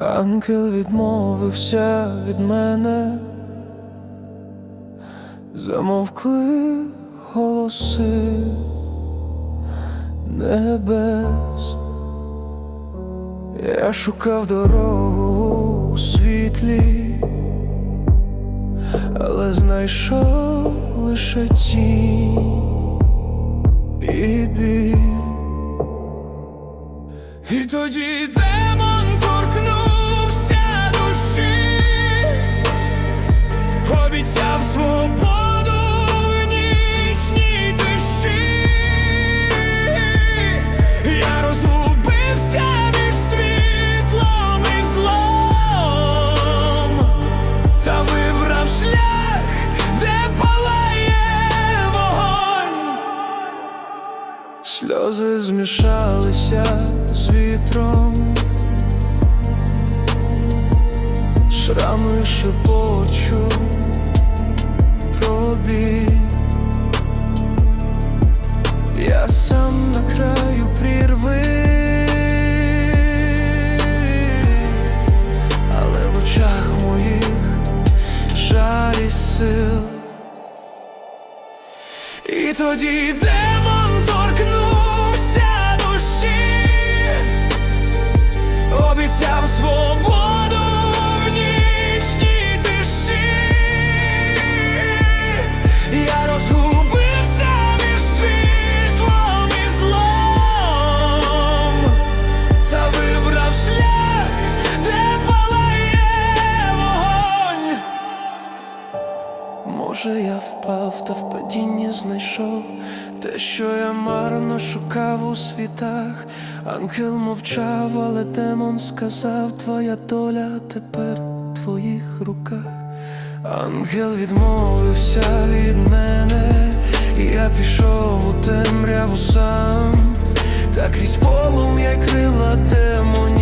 Ангел відмовився від мене, замовкли голоси небес. Я шукав дорогу у світлі, але знайшов лише тінь і біль. І тоді демон Сльози змішалися з вітром, шрами шепочу про біль. Я сам на краю прірви, але в очах моїх жаль і сил. І тоді демон Може, я впав та в падінні знайшов те, що я марно шукав у світах. Ангел мовчав, але демон сказав, твоя доля тепер в твоїх руках. Ангел відмовився від мене, і я пішов у темряву сам. Та крізь полум'я крила демонів